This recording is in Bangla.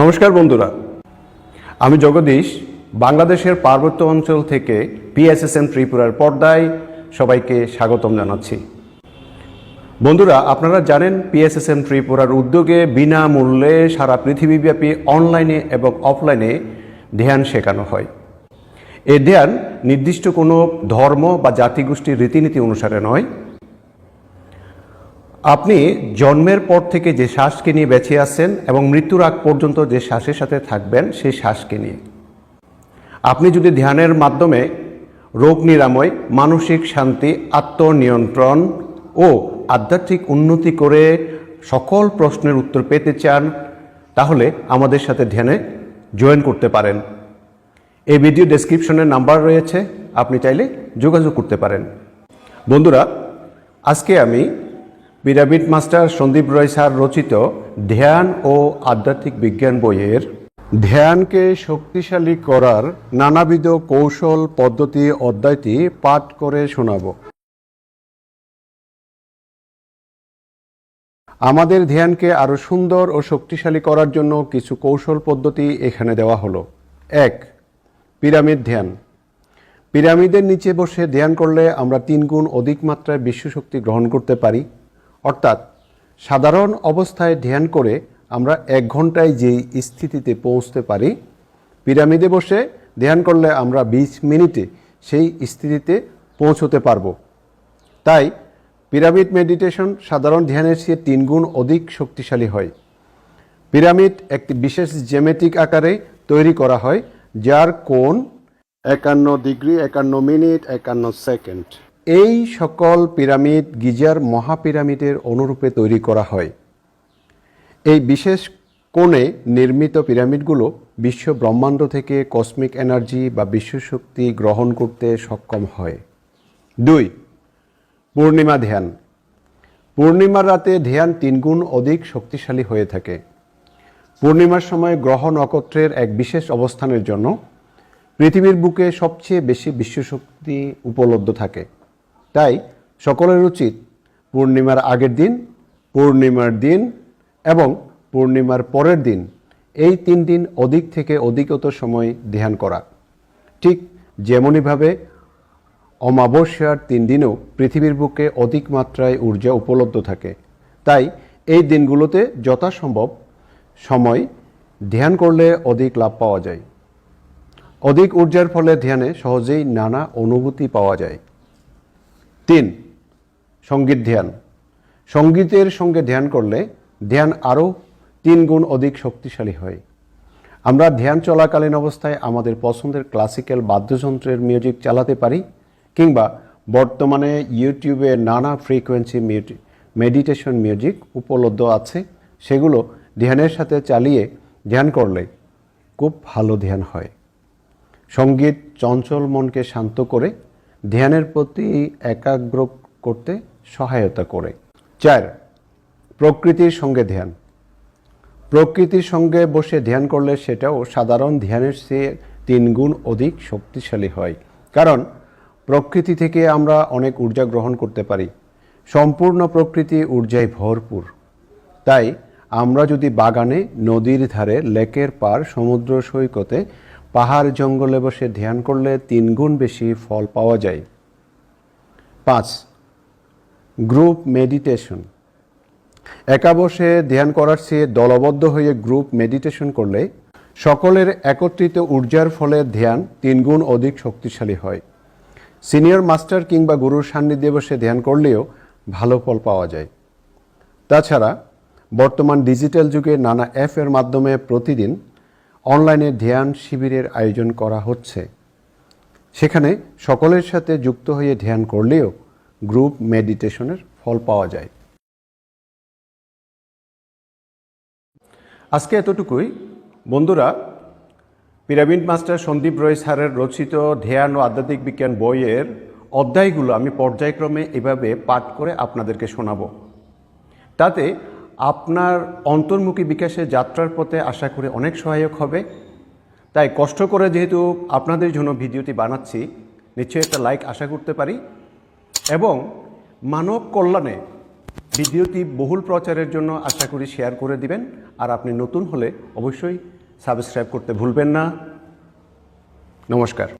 নমস্কার বন্ধুরা। আমি জগদীশ, বাংলাদেশের পার্বত্য অঞ্চল থেকে পিএসএসএম ত্রিপুরার পর্দায় সবাইকে স্বাগতম জানাচ্ছি। বন্ধুরা, আপনারা জানেন পিএসএসএম ত্রিপুরার উদ্যোগে বিনামূল্যে সারা পৃথিবীব্যাপী অনলাইনে এবং অফলাইনে ধ্যান শেখানো হয়। এই ধ্যান নির্দিষ্ট কোনো ধর্ম বা জাতিগোষ্ঠীর রীতিনীতি অনুসারে নয় আপনি জন্মের পর থেকে যে শ্বাসকে নিয়ে বেঁচে আছেন এবং মৃত্যুর আগ পর্যন্ত যে শ্বাসের সাথে থাকবেন, সেই শ্বাসকে নিয়ে। আপনি যদি ধ্যানের মাধ্যমে রোগ নিরাময়, মানসিক শান্তি, আত্মনিয়ন্ত্রণ ও আধ্যাত্মিক উন্নতি করে সকল প্রশ্নের উত্তর পেতে চান, তাহলে আমাদের সাথে ধ্যানে জয়েন করতে পারেন। এই ভিডিও ডেসক্রিপশনে নাম্বার রয়েছে, আপনি চাইলে যোগাযোগ করতে পারেন। বন্ধুরা, আজকে আমি pyramid master Sandeep Roy sir রচিত ধ্যান ও আধ্যাত্মিক বিজ্ঞান বইয়ের ধ্যানকে শক্তিশালী করার নানাবিধ কৌশল, পদ্ধতি, অধ্যায়টি পাঠ করে শোনাব। আমাদের ধ্যানকে আরও সুন্দর ও শক্তিশালী করার জন্য কিছু কৌশল, পদ্ধতি এখানে দেওয়া হলো। এক, পিরামিড ধ্যান। পিরামিডের নিচে বসে ধ্যান করলে আমরা তিন গুণ অধিক মাত্রায় বিশ্বশক্তি গ্রহণ করতে পারি। অর্থাৎ সাধারণ অবস্থায় ধ্যান করে আমরা এক ঘন্টায় যেই স্থিতিতে পৌঁছতে পারি, পিরামিডে বসে ধ্যান করলে আমরা বিশ মিনিটে সেই স্থিতিতে পৌঁছতে পারব। তাই পিরামিড মেডিটেশন সাধারণ ধ্যানের চেয়ে তিন গুণ অধিক শক্তিশালী হয়। পিরামিড একটি বিশেষ জ্যামেটিক আকারে তৈরি করা হয়, যার কোণ একান্ন ডিগ্রি একান্ন মিনিট একান্ন সেকেন্ড। এই সকল পিরামিড গিজার মহাপিরামিডের অনুরূপে তৈরি করা হয়। এই বিশেষ কোণে নির্মিত পিরামিডগুলো বিশ্ব ব্রহ্মাণ্ড থেকে কসমিক এনার্জি বা বিশ্বশক্তি গ্রহণ করতে সক্ষম হয়। দুই, পূর্ণিমা ধ্যান। পূর্ণিমার রাতে ধ্যান তিনগুণ অধিক শক্তিশালী হয়ে থাকে। পূর্ণিমার সময় গ্রহ নক্ষত্রের এক বিশেষ অবস্থানের জন্য পৃথিবীর বুকে সবচেয়ে বেশি বিশ্বশক্তি উপলব্ধ থাকে। তাই সকলের উচিত পূর্ণিমার আগের দিন, পূর্ণিমার দিন এবং পূর্ণিমার পরের দিন এই তিন দিন অধিক থেকে অধিকতর সময় ধ্যান করা। ঠিক যেমনইভাবে অমাবস্যার তিন দিনেও পৃথিবীর বুকে অধিক মাত্রায় ঊর্জা উপলব্ধ থাকে, তাই এই দিনগুলোতে যথাসম্ভব সময় ধ্যান করলে অধিক লাভ পাওয়া যায়। অধিক ঊর্জার ফলে ধ্যানে সহজেই নানা অনুভূতি পাওয়া যায়। তিন, সংগীত ধ্যান। সঙ্গীতের সঙ্গে ধ্যান করলে ধ্যান আরও তিন গুণ অধিক শক্তিশালী হয়। আমরা ধ্যান চলাকালীন অবস্থায় আমাদের পছন্দের ক্লাসিক্যাল বাদ্যযন্ত্রের মিউজিক চালাতে পারি, কিংবা বর্তমানে ইউটিউবে নানা ফ্রিকোয়েন্সি মিউজিক মেডিটেশন মিউজিক উপলব্ধ আছে, সেগুলো ধ্যানের সাথে চালিয়ে ধ্যান করলে খুব ভালো ধ্যান হয়। সংগীত চঞ্চল মনকে শান্ত করে ধ্যানের প্রতি একাগ্র করতে সহায়তা করে। চার, প্রকৃতির সঙ্গে ধ্যান। প্রকৃতির সঙ্গে বসে ধ্যান করলে সেটাও সাধারণ ধ্যানের চেয়ে তিন গুণ অধিক শক্তিশালী হয়। কারণ, প্রকৃতি থেকে আমরা অনেক ঊর্জা গ্রহণ করতে পারি। সম্পূর্ণ প্রকৃতি ঊর্জায় ভরপুর। তাই, আমরা যদি বাগানে, নদীর ধারে, লেকের পার সমুদ্র সৈকতে পাহাড় জঙ্গলে বসে ধ্যান করলে তিন গুণ বেশি ফল পাওয়া যায়। পাঁচ, গ্রুপ মেডিটেশন। একা বসে ধ্যান করার চেয়ে দলবদ্ধ হয়ে গ্রুপ মেডিটেশন করলে সকলের একত্রিত ঊর্জার ফলে ধ্যান তিনগুণ অধিক শক্তিশালী হয়। সিনিয়র মাস্টার কিংবা গুরুর সান্নিধ্যে বসে ধ্যান করলেও ভালো ফল পাওয়া যায়। তাছাড়া, বর্তমান ডিজিটাল যুগে নানা অ্যাপের মাধ্যমে প্রতিদিন অনলাইনে ধ্যান শিবিরের আয়োজন করা হচ্ছে। সেখানে সকলের সাথে যুক্ত হয়ে ধ্যান করলেও গ্রুপ মেডিটেশনের ফল পাওয়া যায়। আজকে এতটুকুই। বন্ধুরা, পিরামিড মাস্টার সন্দীপ রয় স্যারের রচিত ধ্যান ও আধ্যাত্মিক বিজ্ঞান বইয়ের অধ্যায়গুলো আমি পর্যায়ক্রমে এভাবে পাঠ করে আপনাদেরকে শোনাব। তাতে আপনার অন্তর্মুখী বিকাশের যাত্রার পথে আশা করি অনেক সহায়ক হবে। তাই কষ্ট করে যেহেতু আপনাদের জন্য ভিডিওটি বানাচ্ছি, নিশ্চয়ই একটা লাইক আশা করতে পারি। এবং মানব কল্যাণে ভিডিওটি বহুল প্রচারের জন্য আশা করি শেয়ার করে দিবেন। আর আপনি নতুন হলে অবশ্যই সাবস্ক্রাইব করতে ভুলবেন না। নমস্কার।